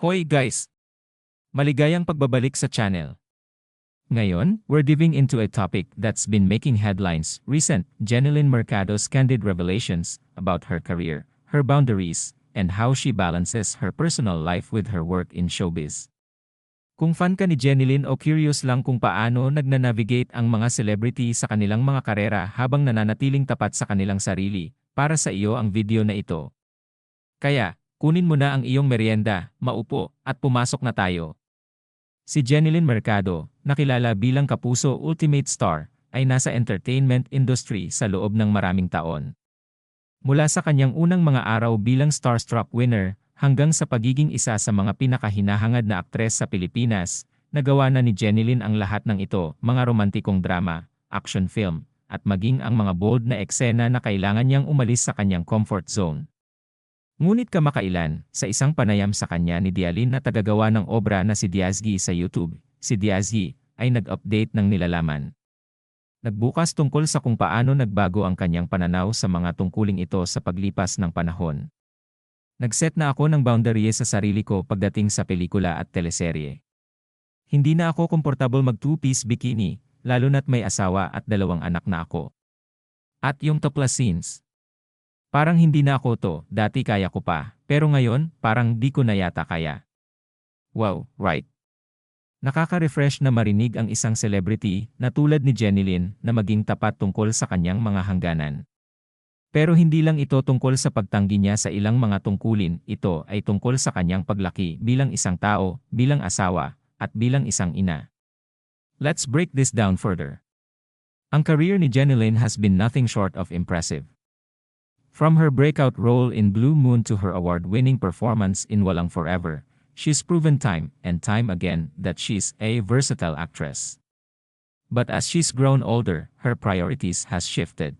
Hoy guys! Maligayang pagbabalik sa channel. Ngayon, we're diving into a topic that's been making headlines recent Jeneline Mercado's candid revelations about her career, her boundaries, and how she balances her personal life with her work in showbiz. Kung fan ka ni Jeneline o curious lang kung paano nagnanavigate ang mga celebrity sa kanilang mga karera habang nananatiling tapat sa kanilang sarili, para sa iyo ang video na ito. Kaya, kunin mo na ang iyong merienda, maupo, at pumasok na tayo. Si Jeneline Mercado, nakilala bilang Kapuso Ultimate Star, ay nasa entertainment industry sa loob ng maraming taon. Mula sa kanyang unang mga araw bilang Starstruck winner, hanggang sa pagiging isa sa mga pinakahinahangad na aktres sa Pilipinas, nagawa na ni Jeneline ang lahat ng ito, mga romantikong drama, action film, at maging ang mga bold na eksena na kailangan niyang umalis sa kanyang comfort zone. Ngunit kamakailan, sa isang panayam sa kanya ni Dialin na tagagawa ng obra na si Diazgi sa YouTube, si Diazgi ay nag-update ng nilalaman. Nagbukas tungkol sa kung paano nagbago ang kanyang pananaw sa mga tungkuling ito sa paglipas ng panahon. Nagset na ako ng boundaries sa sarili ko pagdating sa pelikula at teleserye. Hindi na ako komportable mag two-piece bikini, lalo na't may asawa at dalawang anak na ako. At yung topless scenes. Parang hindi na ako to, dati kaya ko pa, pero ngayon, parang di ko na yata kaya. Wow, right. Nakaka-refresh na marinig ang isang celebrity na tulad ni Jeneline na maging tapat tungkol sa kanyang mga hangganan. Pero hindi lang ito tungkol sa pagtanggi niya sa ilang mga tungkulin, ito ay tungkol sa kanyang paglaki bilang isang tao, bilang asawa, at bilang isang ina. Let's break this down further. Ang career ni Jeneline has been nothing short of impressive. From her breakout role in Blue Moon to her award-winning performance in Walang Forever, she's proven time and time again that she's a versatile actress. But as she's grown older, her priorities has shifted.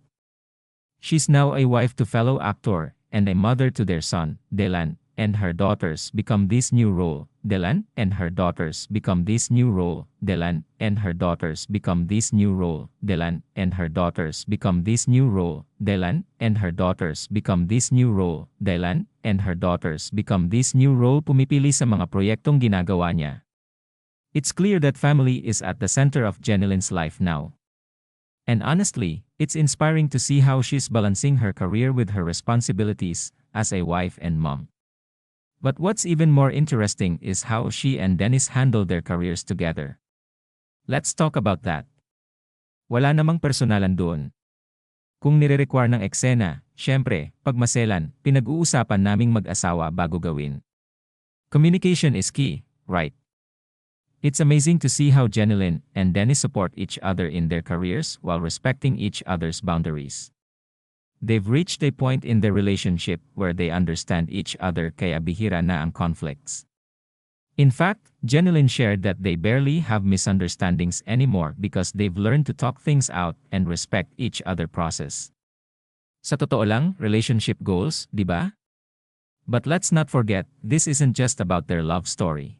She's now a wife to fellow actor and a mother to their son, Delan, and her daughters become this new role. Delan and her daughters become this new role. Delan and her daughters become this new role. Delan and her daughters become this new role. Delan and her daughters become this new role. Delan and her daughters become this new role pumipili sa mga proyektong ginagawa niya. It's clear that family is at the center of Jeneline's life now. And honestly, it's inspiring to see how she's balancing her career with her responsibilities as a wife and mom. But what's even more interesting is how she and Dennis handle their careers together. Let's talk about that. Wala namang personalan doon. Kung nire-require ng eksena, syempre, pagmaselan, pinag-uusapan naming mag-asawa bago gawin. Communication is key, right? It's amazing to see how Jeneline and Dennis support each other in their careers while respecting each other's boundaries. They've reached a point in their relationship where they understand each other kaya bihira na ang conflicts. In fact, Jeneline shared that they barely have misunderstandings anymore because they've learned to talk things out and respect each other process. Sa totoo lang, relationship goals, di ba? But let's not forget, this isn't just about their love story.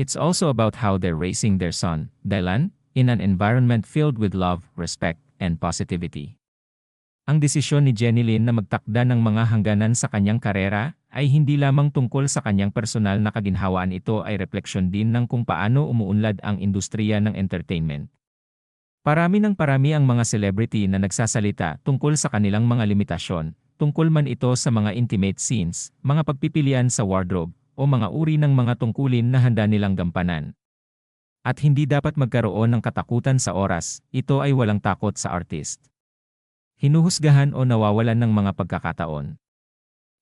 It's also about how they're raising their son, Dylan, in an environment filled with love, respect, and positivity. Ang desisyon ni Jeneline na magtakda ng mga hangganan sa kanyang karera ay hindi lamang tungkol sa kanyang personal na kaginhawaan ito ay refleksyon din ng kung paano umuunlad ang industriya ng entertainment. Parami ng parami ang mga celebrity na nagsasalita tungkol sa kanilang mga limitasyon, tungkol man ito sa mga intimate scenes, mga pagpipilian sa wardrobe, o mga uri ng mga tungkulin na handa nilang gampanan. At hindi dapat magkaroon ng katakutan sa oras, ito ay walang takot sa artist hinuhusgahan o nawawalan ng mga pagkakataon.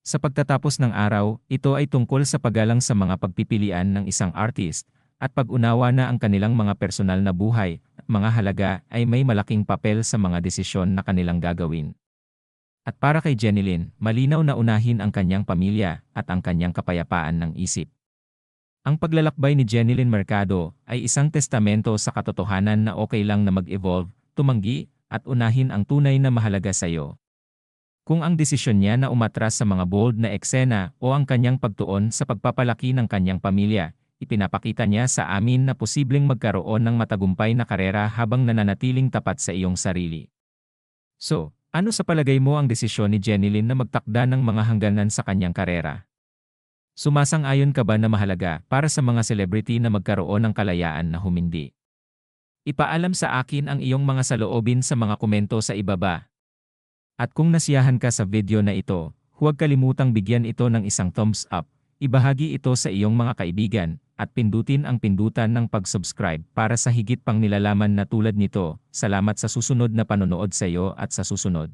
Sa pagtatapos ng araw, ito ay tungkol sa paggalang sa mga pagpipilian ng isang artist, at pag-unawa na ang kanilang mga personal na buhay, mga halaga ay may malaking papel sa mga desisyon na kanilang gagawin. At para kay Jeneline, malinaw na unahin ang kanyang pamilya at ang kanyang kapayapaan ng isip. Ang paglalakbay ni Jeneline Mercado ay isang testamento sa katotohanan na okay lang na mag-evolve, tumanggi, at unahin ang tunay na mahalaga sa iyo. Kung ang desisyon niya na umatras sa mga bold na eksena o ang kanyang pagtuon sa pagpapalaki ng kanyang pamilya, ipinapakita niya sa amin na posibleng magkaroon ng matagumpay na karera habang nananatiling tapat sa iyong sarili. So, ano sa palagay mo ang desisyon ni Jeneline na magtakda ng mga hangganan sa kanyang karera? Sumasang-ayon ka ba na mahalaga para sa mga celebrity na magkaroon ng kalayaan na humindi? Ipaalam sa akin ang iyong mga saloobin sa mga komento sa ibaba. At kung nasiyahan ka sa video na ito, huwag kalimutang bigyan ito ng isang thumbs up, ibahagi ito sa iyong mga kaibigan, at pindutin ang pindutan ng pag-subscribe para sa higit pang nilalaman na tulad nito. Salamat sa susunod na panonood sa iyo at sa susunod.